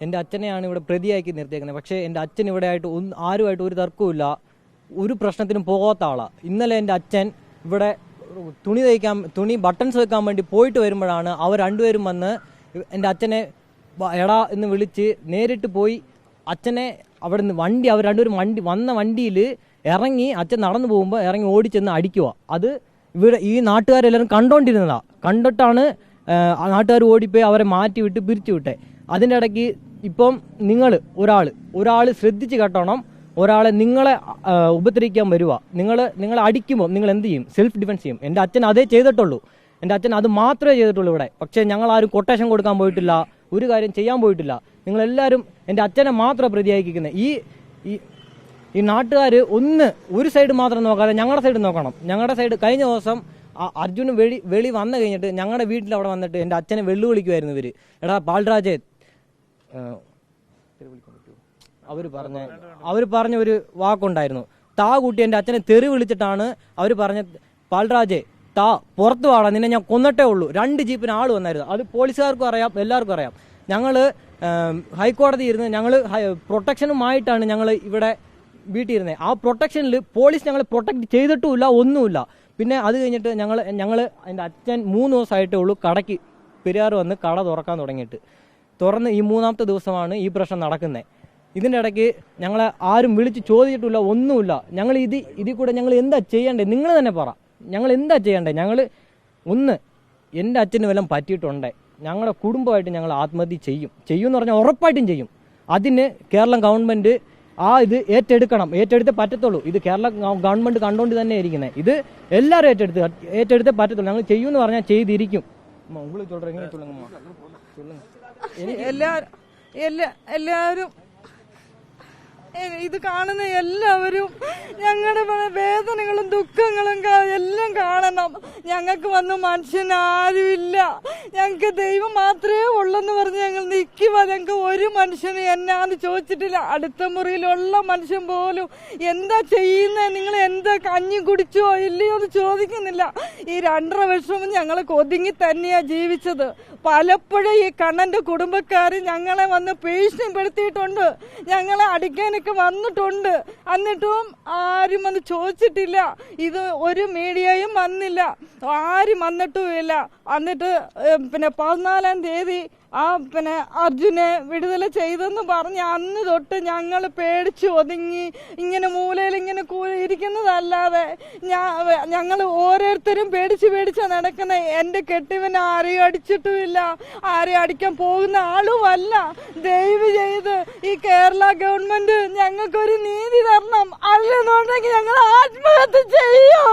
എന്റെ അച്ഛനെയാണ് ഇവിടെ പ്രതിയാക്കി നിർത്തിയേക്കുന്നത്. പക്ഷേ എന്റെ അച്ഛൻ ഇവിടെ ആയിട്ട് ഒന്ന് ആരുമായിട്ട് ഒരു തർക്കവുമില്ല ഒരു പ്രശ്നത്തിനും പോകാത്ത ആളാണ് ഇന്നലെ എന്റെ അച്ഛൻ ഇവിടെ തുണി തയ്ക്കാൻ തുണി ബട്ടൺസ് വെക്കാൻ വേണ്ടി പോയിട്ട് വരുമ്പോഴാണ് അവർ രണ്ടുപേരും വന്ന് എന്റെ അച്ഛനെ എടാ എന്ന് വിളിച്ച് നേരിട്ട് പോയി അച്ഛനെ അവിടെ നിന്ന് വണ്ടി അവർ രണ്ടുപേരും വണ്ടി വന്ന വണ്ടിയിൽ ഇറങ്ങി അച്ഛൻ നടന്നു പോകുമ്പോൾ ഇറങ്ങി ഓടിച്ചെന്ന് അടിക്കുക അത് ഇവിടെ ഈ നാട്ടുകാരെല്ലാവരും കണ്ടോണ്ടിരുന്നതാണ് കണ്ടിട്ടാണ് നാട്ടുകാർ ഓടിപ്പോയി അവരെ മാറ്റി വിട്ട് പിരിച്ചു വിട്ടെ അതിന്റെ ഇടയ്ക്ക് ഇപ്പം നിങ്ങൾ ഒരാൾ ഒരാൾ ശ്രദ്ധിച്ച് കേട്ടോണം ഒരാളെ നിങ്ങളെ ഉപദ്രവിക്കാൻ വരുക നിങ്ങൾ നിങ്ങളെ അടിക്കുമ്പോൾ നിങ്ങൾ എന്ത് ചെയ്യും? സെൽഫ് ഡിഫെൻസ് ചെയ്യും. എന്റെ അച്ഛൻ അതേ ചെയ്തിട്ടുള്ളൂ. എന്റെ അച്ഛൻ അത് മാത്രമേ ചെയ്തിട്ടുള്ളൂ ഇവിടെ. പക്ഷേ ഞങ്ങൾ ആരും കൊട്ടേഷൻ കൊടുക്കാൻ പോയിട്ടില്ല ഒരു കാര്യം ചെയ്യാൻ പോയിട്ടില്ല. നിങ്ങളെല്ലാവരും എന്റെ അച്ഛനെ മാത്രം പ്രതിയാക്കിക്കുന്നത് ഈ ഈ നാട്ടുകാർ ഒന്ന് ഒരു സൈഡ് മാത്രം നോക്കാതെ ഞങ്ങളുടെ സൈഡ് നോക്കണം. ഞങ്ങളുടെ സൈഡ് കഴിഞ്ഞ ദിവസം അർജുന് വെളി വെളി വന്നു കഴിഞ്ഞിട്ട് ഞങ്ങളുടെ വീട്ടിൽ അവിടെ വന്നിട്ട് എന്റെ അച്ഛനെ വെല്ലുവിളിക്കുമായിരുന്നു ഇവർ എടാ പാൽരാജേ അവർ പറഞ്ഞ അവർ പറഞ്ഞ ഒരു വാക്കുണ്ടായിരുന്നു. താ കൂട്ടി എന്റെ അച്ഛനെ തെറി വിളിച്ചിട്ടാണ് അവർ പറഞ്ഞ പാൽരാജെ താ പുറത്ത് വാടാ നിന്നെ ഞാൻ കൊന്നിട്ടേ ഉള്ളൂ. രണ്ട് ജീപ്പിന് ആൾ വന്നായിരുന്നു. അത് പോലീസുകാർക്കും അറിയാം എല്ലാവർക്കും അറിയാം. ഞങ്ങൾ ഹൈക്കോടതി ഇരുന്ന് ഞങ്ങൾ പ്രൊട്ടക്ഷനുമായിട്ടാണ് ഞങ്ങൾ ഇവിടെ വീട്ടിൽ ഇരുന്നത് ആ പ്രൊട്ടക്ഷനിൽ പോലീസ് ഞങ്ങളെ പ്രൊട്ടക്ട് ചെയ്തിട്ടുമില്ല ഒന്നുമില്ല. പിന്നെ അത് കഴിഞ്ഞിട്ട് ഞങ്ങൾ ഞങ്ങൾ എന്റെ അച്ഛൻ മൂന്ന് ദിവസമായിട്ടേ ഉള്ളൂ കടയ്ക്ക് പെരിയാർ വന്ന് കട തുറക്കാൻ തുടങ്ങിയിട്ട്. തുറന്ന് ഈ മൂന്നാമത്തെ ദിവസമാണ് ഈ പ്രശ്നം നടക്കുന്നത് ഇതിന്റെ ഇടയ്ക്ക് ഞങ്ങളെ ആരും വിളിച്ച് ചോദിച്ചിട്ടില്ല ഒന്നുമില്ല. ഞങ്ങൾ ഇത് ഇതിൽ കൂടെ ഞങ്ങൾ എന്താ ചെയ്യേണ്ടേ? നിങ്ങൾ തന്നെ പറ. ഞങ്ങൾ എന്താ ചെയ്യേണ്ടേ? ഞങ്ങൾ ഒന്ന് എന്റെ അച്ഛന് വല്ലതും പറ്റിയിട്ടുണ്ടേ? ഞങ്ങളുടെ കുടുംബമായിട്ട് ഞങ്ങൾ ആത്മഹത്യ ചെയ്യും. ചെയ്യും എന്ന് പറഞ്ഞാൽ ഉറപ്പായിട്ടും ചെയ്യും. അതിന് കേരളം ഗവൺമെന്റ് ആ ഇത് ഏറ്റെടുക്കണം. ഏറ്റെടുത്തേ പറ്റത്തുള്ളൂ. ഇത് കേരള ഗവ- ഗവൺമെന്റ് കണ്ടുകൊണ്ട് തന്നെ ഇരിക്കുന്നത് ഇത് എല്ലാവരും ഏറ്റെടുത്ത് ഏറ്റെടുത്തേ പറ്റത്തുള്ളൂ. ഞങ്ങൾ ചെയ്യുമെന്ന് പറഞ്ഞാൽ ചെയ്തിരിക്കും. അമ്മ, உங்களுக்கு சொல்றேன் நீங்க சொல்லுங்கம்மா சொல்லுங்க എല്ലാരും എല്ലാ എല്ലാവരും എ- ഇത് കാണുന്ന എല്ലാവരും ഞങ്ങളുടെ വ- ഞങ്ങൾക്ക് വന്ന മനുഷ്യൻ ആരുമില്ല. ഞങ്ങൾക്ക് ദൈവം മാത്രമേ ഉള്ളെന്ന് പറഞ്ഞ് ഞങ്ങൾ നിൽക്കുക ഞങ്ങൾക്ക് ഒരു മനുഷ്യന് എന്നാന്ന് ചോദിച്ചിട്ടില്ല. അടുത്ത മുറിയിലുള്ള മനുഷ്യൻ പോലും എന്താ ചെയ്യുന്നത് നിങ്ങൾ എന്താ കഞ്ഞി കുടിച്ചോ ഇല്ലയോ എന്ന് ചോദിക്കുന്നില്ല. ഈ രണ്ടര വർഷവും ഞങ്ങൾ കൊതുങ്ങി തന്നെയാ ജീവിച്ചത്. പലപ്പോഴും ഈ കണ്ണന്റെ കുടുംബക്കാർ ഞങ്ങളെ വന്ന് ഭീഷണിപ്പെടുത്തിയിട്ടുണ്ട്. ഞങ്ങളെ അടിക്കാനൊക്കെ വന്നിട്ടുണ്ട്. എന്നിട്ടും ആരും വന്ന് ചോദിച്ചിട്ടില്ല. ഇത് ഒരു മീഡിയയും വന്നില്ല. ആരും വന്നിട്ടുമില്ല. എന്നിട്ട് പിന്നെ പതിനാലാം തീയതി ആ പിന്നെ അർജുനെ വിടുതല ചെയ്തെന്ന് പറഞ്ഞ് അന്ന് തൊട്ട് ഞങ്ങൾ പേടിച്ച് ഒതുങ്ങി. ഇങ്ങനെ മൂലയിൽ ഇങ്ങനെ ഇരിക്കുന്നതല്ലാതെ ഞങ്ങൾ ഓരോരുത്തരും പേടിച്ച് പേടിച്ച് നടക്കുന്ന എന്റെ കെട്ടിവനെ ആരെയും അടിച്ചിട്ടുമില്ല. ആരെയും അടിക്കാൻ പോകുന്ന ആളുമല്ല. ദയവ് ചെയ്ത് ഈ കേരള ഗവൺമെന്റ് ഞങ്ങൾക്കൊരു നീതി തരണം. അല്ലെന്നുണ്ടെങ്കിൽ ഞങ്ങൾ ആത്മഹത്യ ചെയ്യും.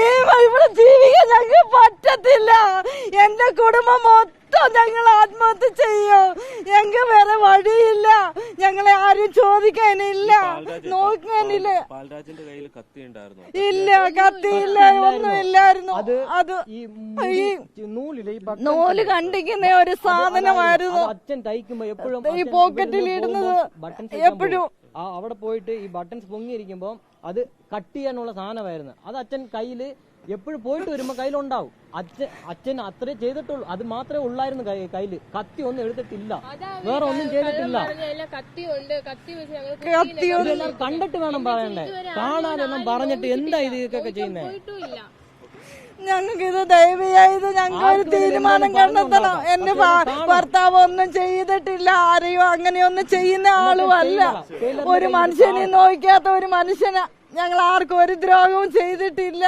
ഈ ഇവിടെ ജീവിക്കാൻ ഞങ്ങൾക്ക് പറ്റത്തില്ല. എന്റെ കുടുംബം മൊത്തം ഞങ്ങൾ ആത്മഹത്യ ചെയ്യും. ഞങ്ങൾ വേറെ വഴിയില്ല. ഞങ്ങളെ ആരും ചോദിക്കാനില്ല. നോക്കാനില്ല. പാൽരാജിന്റെ കയ്യിൽ കത്തി ഉണ്ടായിരുന്നു? ഇല്ല കത്തിയില്ല ഒന്നുമില്ലായിരുന്നു. അത് അത് ഈ ഈ ഈ ബട്ടൺ നൂൽ കണ്ടിക്കുന്ന ഒരു സാധനമായിരുന്നു. അത് അച്ഛൻ തയ്ക്കുമ്പോ എപ്പോഴും ഈ പോക്കറ്റിൽ ഇടുന്നത് എപ്പോഴും. അവിടെ പോയിട്ട് ഈ ബട്ടൺസ് പൊങ്ങിയിരിക്കുമ്പോൾ അത് കട്ട് ചെയ്യാനുള്ള സാധനമായിരുന്നു. അത് അച്ഛൻ കയ്യിൽ എപ്പോഴും പോയിട്ട് വരുമ്പോ കയ്യിലുണ്ടാവും. അച്ഛൻ അച്ഛൻ അത്രേ ചെയ്തിട്ടുള്ളൂ. അത് മാത്രമേ ഉള്ളായിരുന്നു കയ്യിൽ കയ്യിൽ. കത്തി ഒന്നും എടുത്തിട്ടില്ല. വേറെ ഒന്നും ചെയ്തിട്ടില്ല. കത്തിയുണ്ട്. കണ്ടിട്ട് വേണം പറയണ്ടേ? കാണാനൊന്നും പറഞ്ഞിട്ട് എന്താ ഇത് ഇതൊക്കെ ചെയ്യുന്നേ? ഞങ്ങൾക്കിത് ഞങ്ങൾക്ക് ഇത് ദയവായത് ഞങ്ങൾക്ക് ഒരു തീരുമാനം കണ്ടെത്തണം. എന്റെ. ഭർത്താവ് ഒന്നും ചെയ്തിട്ടില്ല. ആരെയോ അങ്ങനെയൊന്നും ചെയ്യുന്ന ആളും അല്ല ഒരു മനുഷ്യനെ നോക്കാത്ത ഒരു മനുഷ്യനാ ഞങ്ങൾ ആർക്കും ഒരു ദ്രോഹവും ചെയ്തിട്ടില്ല.